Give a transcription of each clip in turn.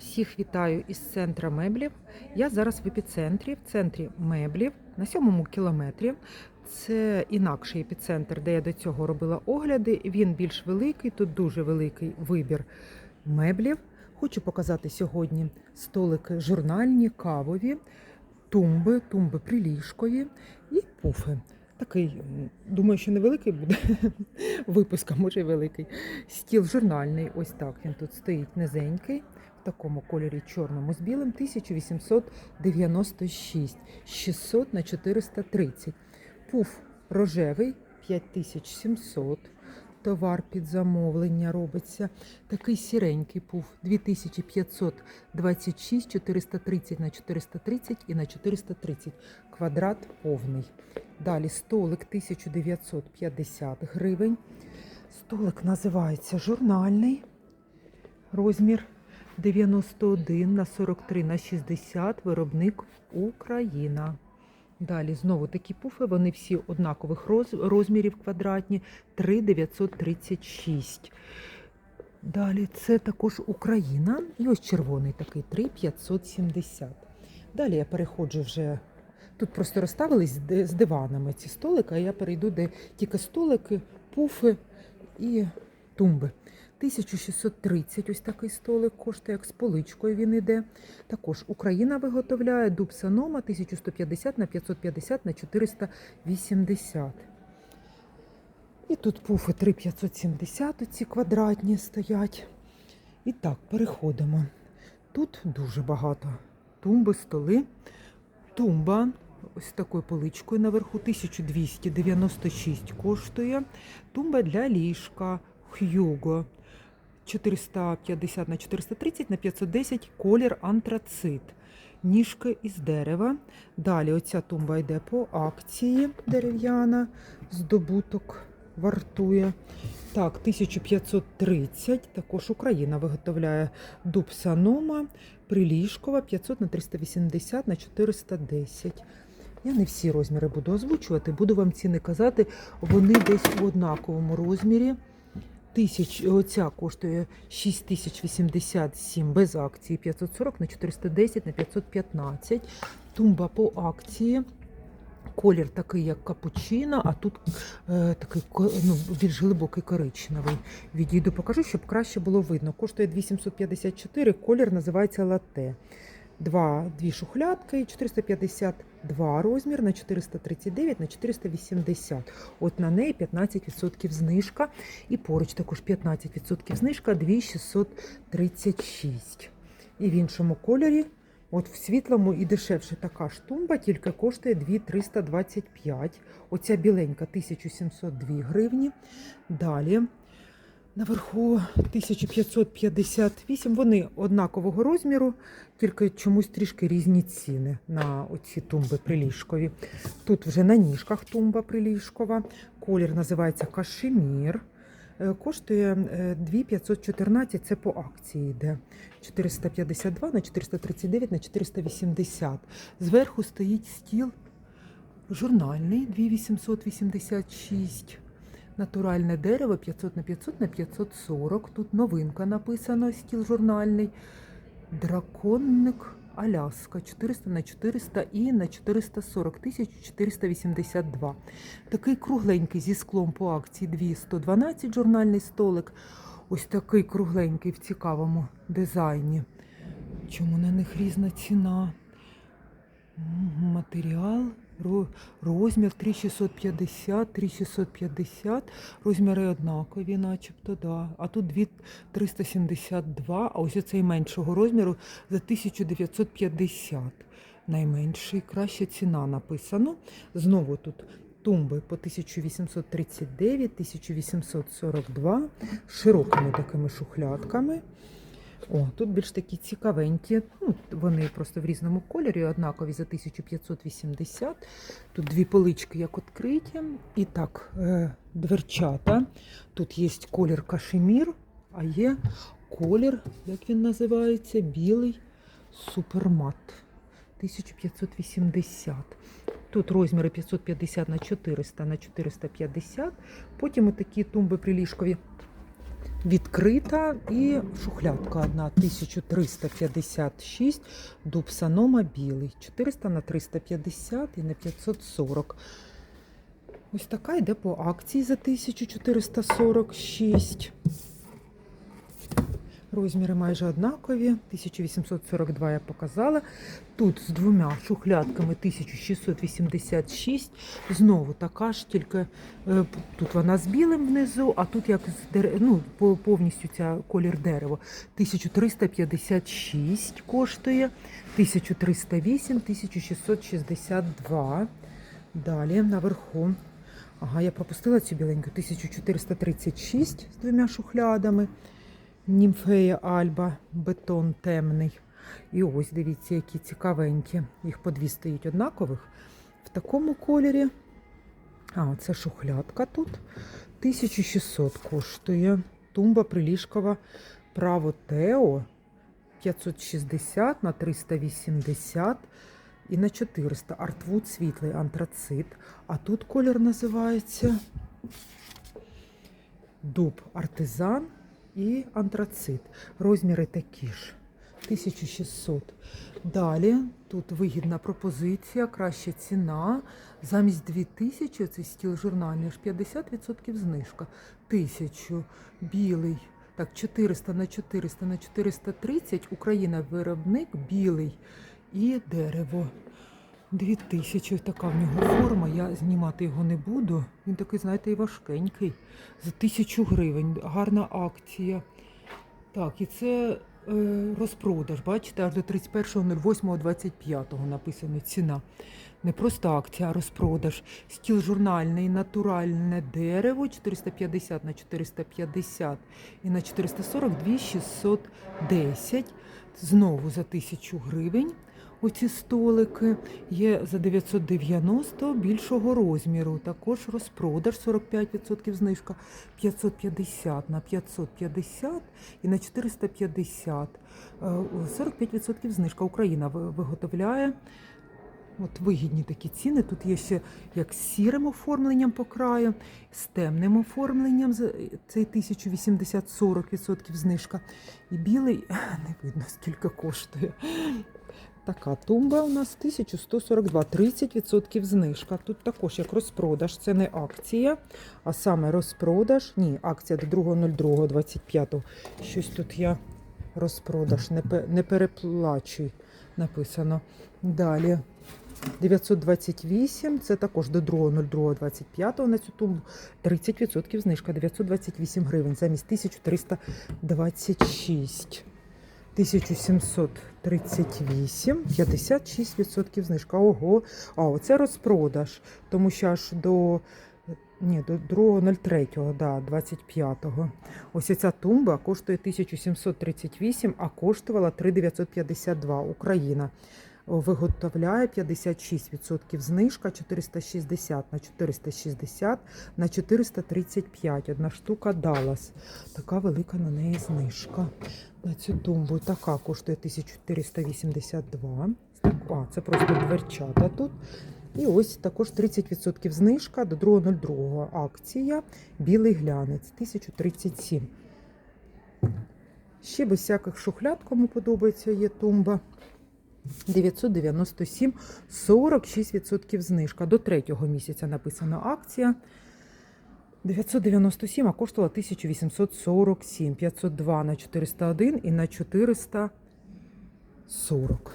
Всіх вітаю із центра меблів. Я зараз в епіцентрі, в центрі меблів на сьомому кілометрі. Це інакший епіцентр, де я до цього робила огляди. Він більш великий, тут дуже великий вибір меблів. Хочу показати сьогодні столики журнальні, кавові, тумби, тумби приліжкові і пуфи. Такий, думаю, що невеликий буде випуск, а може й великий. Стіл журнальний, ось так він тут стоїть низенький, в такому кольорі чорному з білим, 1896, 600 на 430. Пуф рожевий, 5700. Товар під замовлення робиться. Такий сіренький пуф 2526, 430 на 430 і на 430. Квадрат повний. Далі столик 1950 гривень. Столик називається журнальний. Розмір 91 на 43 на 60. Виробник Україна. Далі знову такі пуфи, вони всі однакових роз- розмірів квадратні 3,936. Далі це також Україна. І ось червоний такий 3,570. Далі я переходжу вже. Тут просто розставились з диванами ці столики, а я перейду, де тільки столики, пуфи і тумби. 1630 ось такий столик коштує, як з поличкою він іде. Також Україна виготовляє дуб Санома 1150 на 550 на 480. І тут пуфи 3570, ці квадратні стоять. І так, переходимо. Тут дуже багато тумби, столи. Тумба ось такою поличкою наверху 1296 коштує. Тумба для ліжка Hugo 450 на 430 на 510 колір антрацит. Ніжки із дерева. Далі оця тумба йде по акції дерев'яна, здобуток вартує. Так, 1530. Також Україна виготовляє дуб Санома, приліжкова 500 на 380 на 410. Я не всі розміри буду озвучувати, буду вам ціни казати. Вони десь у однаковому розмірі тисяч, оця коштує 6087 без акції 540 на 410 на 515. Тумба по акції. Колір такий, як капучино, а тут е, такий ну, більш глибокий коричневий. Відійду, покажу, щоб краще було видно. Коштує 854, колір називається лате. Два дві шухлядки, 452 розмір на 439 на 480. От на неї 15% знижка. І поруч також 15% знижка 2636. І в іншому кольорі, от в світлому і дешевше така ж тумба, тільки коштує 2325. Оця біленька 1702 гривні. Далі. Наверху 1558. Вони однакового розміру, тільки чомусь трішки різні ціни на оці тумби приліжкові. Тут вже на ніжках тумба приліжкова. Колір називається кашемір. Е, Коштує е, 2514, це по акції йде. 452 на 439 на 480. Зверху стоїть стіл журнальний 2886. Натуральне дерево 500 на 500 на 540. Тут новинка написано, стіл журнальний. Драконник Аляска 400 на 400 і на 440 1482. Такий кругленький зі склом по акції 212 журнальний столик. Ось такий кругленький в цікавому дизайні. Чому на них різна ціна? Матеріал, розмір 3650, 3650, розміри однакові, начебто, да. А тут 2372, а ось оцей меншого розміру за 1950. Найменший, краща ціна написано. Знову тут тумби по 1839, 1842, з широкими такими шухлядками. О, тут більш такі цікавенькі. Ну, вони просто в різному кольорі, однакові за 1580. Тут дві полички як відкриті. І так, е, дверчата. Тут є колір кашемір, а є колір, як він називається, білий супермат. 1580. Тут розміри 550 на 400 на 450. Потім отакі тумби приліжкові відкрита і шухлядка одна 1356, дуб санома білий, 400 на 350 і на 540. Ось така йде по акції за 1446. Розміри майже однакові. 1842 я показала. Тут з двома шухлядками 1686. Знову така ж, тільки е, тут вона з білим внизу, а тут як з дер... ну, повністю ця колір дерева. 1356 коштує, 1308, 1662. Далі наверху. Ага, я пропустила цю біленьку. 1436 з двома шухлядами. Німфея Альба, бетон темний. І ось дивіться, які цікавенькі. Їх по дві стоїть однакових. В такому кольорі. А, це шухлядка тут. 1600 коштує. Тумба приліжкова право Тео 560 на 380 і на 400. Артвуд світлий антрацит. А тут колір називається дуб артизан і антрацит. Розміри такі ж. 1600. Далі тут вигідна пропозиція, краща ціна. Замість 2000 цей стіл журнальний аж 50% знижка. 1000 білий. Так, 400 на 400 на 430. Україна виробник білий і дерево. 2000 така в нього форма. Я знімати його не буду. Він такий, знаєте, і важкенький. За 1000 гривень. Гарна акція. Так, і це е, розпродаж. Бачите, аж до 31.08.25 написано ціна. Не просто акція, а розпродаж. Стіл журнальний, натуральне дерево 450 на 450 і на 440 2610. Знову за 1000 гривень. Оці столики є за 990 більшого розміру. Також розпродаж 45% знижка 550 на 550 і на 450. Е, 45% знижка. Україна виготовляє. От вигідні такі ціни. Тут є ще як з сірим оформленням по краю, з темним оформленням цей 1080 40% знижка. І білий не видно скільки коштує. Така тумба у нас 1142, 30% знижка. Тут також як розпродаж, це не акція, а саме розпродаж. Ні, акція до 2.02.25. Щось тут я розпродаж, не, не переплачуй, написано. Далі 928, це також до 2.02.25 на цю тумбу. 30% знижка, 928 гривень замість 1326. 1738, 56% знижка. Ого. А, оце розпродаж. Тому що аж до, ні, до 2.03, да, 25-го. Ось ця тумба коштує 1738, а коштувала 3952 Україна. Виготовляє 56% знижка, 460 на 460 на 435. Одна штука Даллас. Така велика на неї знижка. На цю тумбу така коштує 1482. А, це просто дверчата тут. І ось також 30% знижка до 2.02 акція. Білий глянець 1037. Ще без всяких шухляд, кому подобається, є тумба. 997, 46% знижка. До третього місяця написана акція. 997, а коштувала 1847, 502 на 401 і на 440.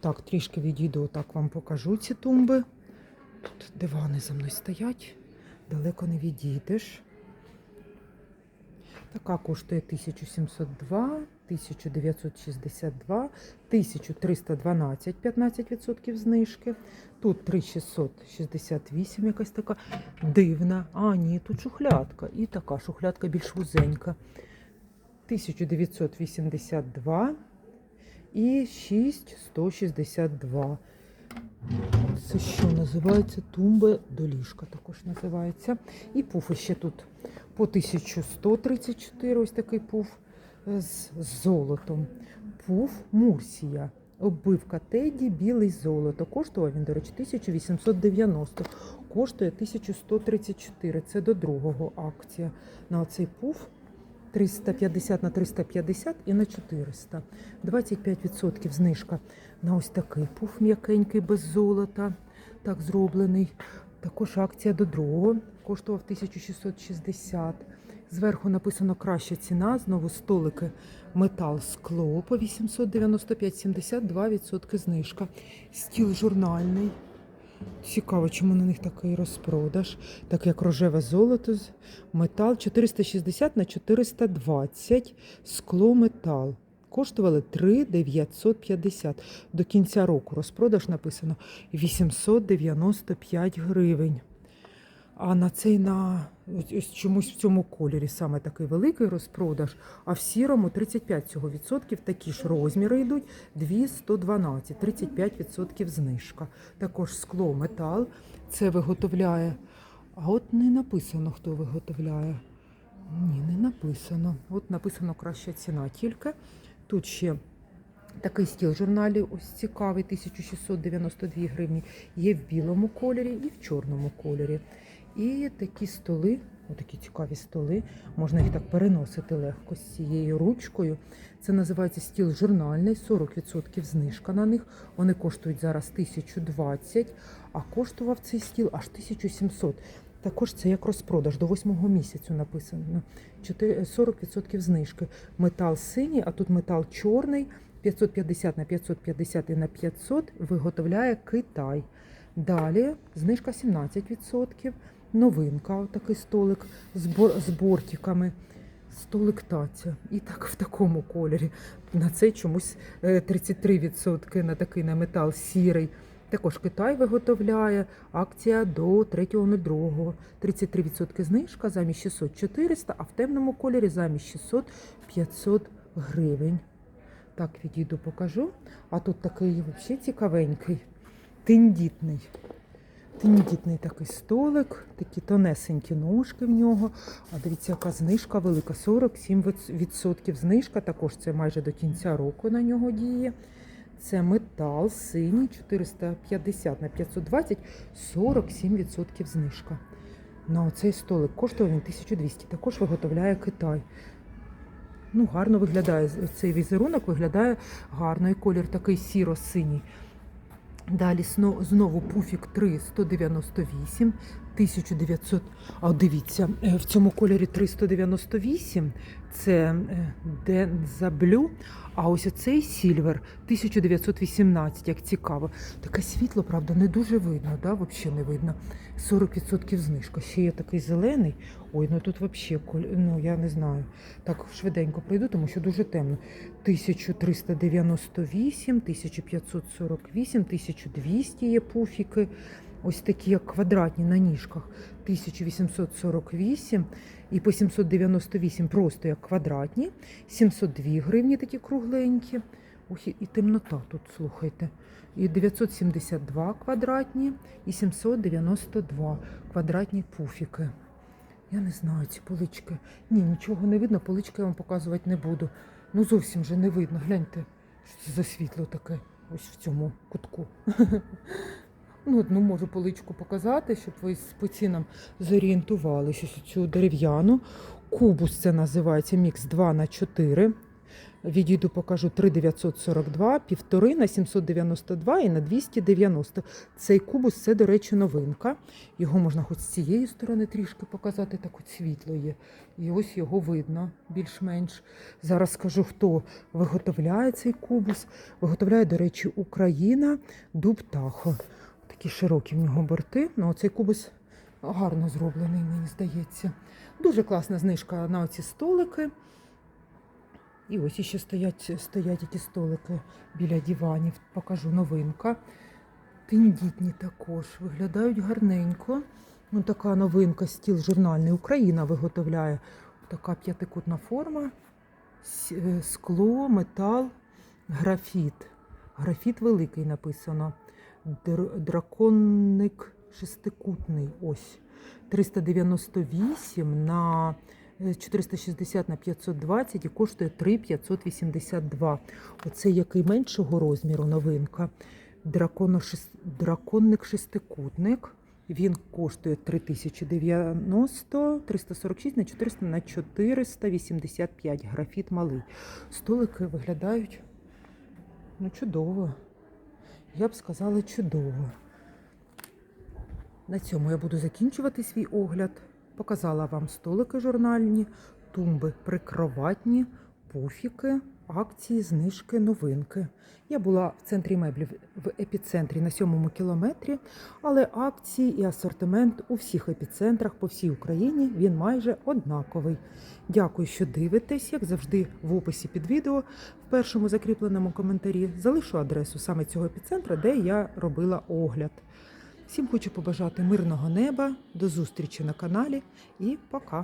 Так, трішки відійду, так вам покажу ці тумби. Тут дивани за мною стоять, далеко не відійдеш. Така коштує 1702, 1962, 1312, 15% знижки. Тут 3668, якась така дивна. А, ні, тут шухлядка. І така шухлядка більш вузенька. 1982 і 6162. Це що називається? Тумба до ліжка також називається. І пуфи ще тут по 1134, ось такий пуф з золотом. Пуф Мурсія. Оббивка Теді, білий золото. Коштував він, до речі, 1890. Коштує 1134. Це до другого акція. На оцей пуф 350 на 350 і на 400. 25% знижка на ось такий пуф м'якенький без золота. Так зроблений. Також акція до другого коштував 1660. Зверху написано краща ціна. Знову столики метал скло по 895, 72% знижка. Стіл журнальний. Цікаво, чому на них такий розпродаж, так як рожеве золото, метал 460 на 420, скло метал. Коштували 3 950. До кінця року розпродаж написано 895 гривень. А на цей на ось- чомусь в цьому кольорі саме такий великий розпродаж, а в сірому 35 цього відсотків такі ж розміри йдуть 212, 35% знижка. Також скло, метал. Це виготовляє. А от не написано, хто виготовляє. Ні, не написано. От написано краща ціна тільки. Тут ще такий стіл журналів, ось цікавий, 1692 гривні. Є в білому кольорі і в чорному кольорі. І такі столи, отакі цікаві столи, можна їх так переносити легко з цією ручкою. Це називається стіл журнальний, 40% знижка на них. Вони коштують зараз 1020, а коштував цей стіл аж 1700. Також це як розпродаж до 8 місяцю написано. Чотири- 40% знижки. Метал синій, а тут метал чорний. 550 на 550 і на 500 виготовляє Китай. Далі знижка 17%. Новинка, такий столик з, бор- з бортиками. Столик таця. І так в такому кольорі. На цей чомусь е, 33% на такий на метал сірий. Також Китай виготовляє акція до 3.02. 33% знижка замість 600-400, а в темному кольорі замість 600-500 гривень. Так, відійду, покажу. А тут такий взагалі цікавенький, тендітний. Тендітний такий столик, такі тонесенькі ножки в нього. А дивіться, яка знижка велика, 47% знижка. Також це майже до кінця року на нього діє. Це метал синій 450 на 520, 47% знижка. На оцей столик коштував він 1200. Також виготовляє Китай. Ну, гарно виглядає цей візерунок, виглядає гарно. І колір такий сіро-синій. Далі знову пуфік 3 198, 1900. А дивіться, е, в цьому кольорі 398 це Денза Блю, а ось оцей Сільвер 1918, як цікаво. Таке світло, правда, не дуже видно, да? взагалі не видно. 40% знижка. Ще є такий зелений. Ой, ну тут взагалі, ну я не знаю. Так швиденько пройду, тому що дуже темно. 1398, 1548, 1200 є пуфіки. Ось такі, як квадратні на ніжках. 1848 і по 798 просто як квадратні. 702 гривні такі кругленькі. Ох, і- темнота тут, слухайте. І 972 квадратні, і 792 квадратні пуфіки. Я не знаю, ці полички. Ні, нічого не видно, полички я вам показувати не буду. Ну зовсім же не видно. Гляньте, що це за світло таке ось в цьому кутку. Ну, одну можу поличку показати, щоб ви по цінам зорієнтувалися. Цю дерев'яну. Кубус це називається мікс 2 на 4. Відійду, покажу 3942, півтори на 792 і на 290. Цей кубус це, до речі, новинка. Його можна хоч з цієї сторони трішки показати, так от світло є. І ось його видно більш-менш. Зараз скажу, хто виготовляє цей кубус. Виготовляє, до речі, Україна Дуб Тахо. Такі широкі в нього борти. Ну, цей кубус гарно зроблений, мені здається. Дуже класна знижка на оці столики. І ось іще стоять, стоять які столики біля диванів. Покажу новинка. Тендітні також виглядають гарненько. Ну, така новинка, стіл журнальний. Україна виготовляє. Така п'ятикутна форма. Е, Скло, метал, графіт. Графіт великий написано. Др- Драконник шестикутний. Ось. 398 на е, 460 на 520 і коштує 3,582. Оце який меншого розміру новинка. Драконник шестикутник Він коштує 3090, 346 на 400 на 485. Графіт малий. Столики виглядають ну, чудово. Я б сказала чудово. На цьому я буду закінчувати свій огляд. Показала вам столики журнальні, тумби прикроватні, пуфіки, акції, знижки, новинки. Я була в центрі меблів в епіцентрі на сьомому кілометрі, але акції і асортимент у всіх епіцентрах по всій Україні він майже однаковий. Дякую, що дивитесь. Як завжди, в описі під відео в першому закріпленому коментарі залишу адресу саме цього епіцентра, де я робила огляд. Всім хочу побажати мирного неба, до зустрічі на каналі і пока!